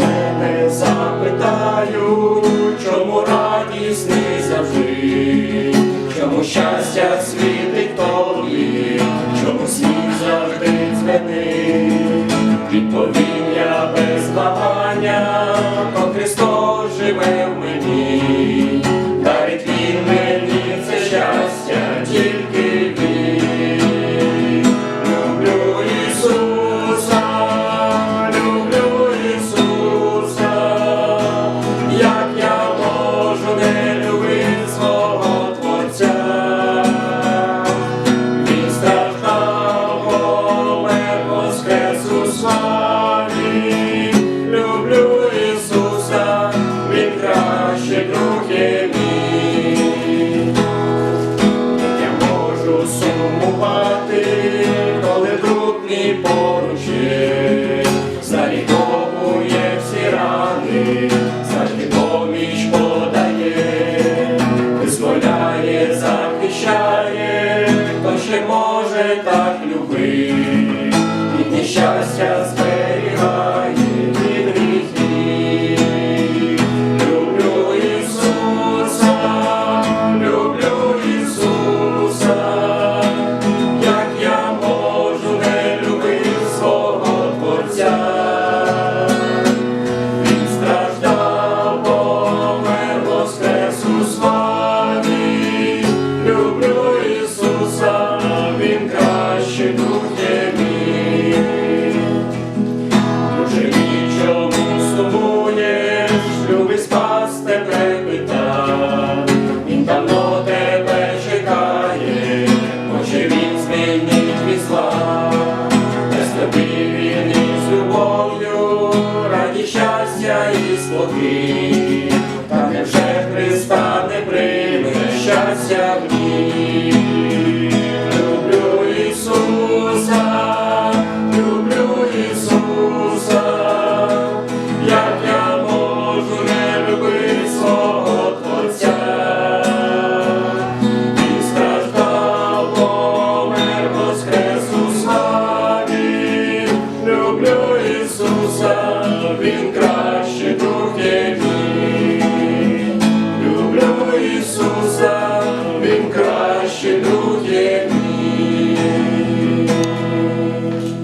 мене запитають, чому радісний не завжди, чому щастя світить тобі, чому світ завжди цвяти, відповім я без благання, бо Христос живе в мені, дарить він мені це щастя. Можу сумувати, коли друг мій поруч заліковує всі рани, завжди поміч подає, визволяє, захищає, хто ще може так любити, від нещастя раді щастя і спокій, та невже Христа не прийме щастя Ісуса, Він кращий друг.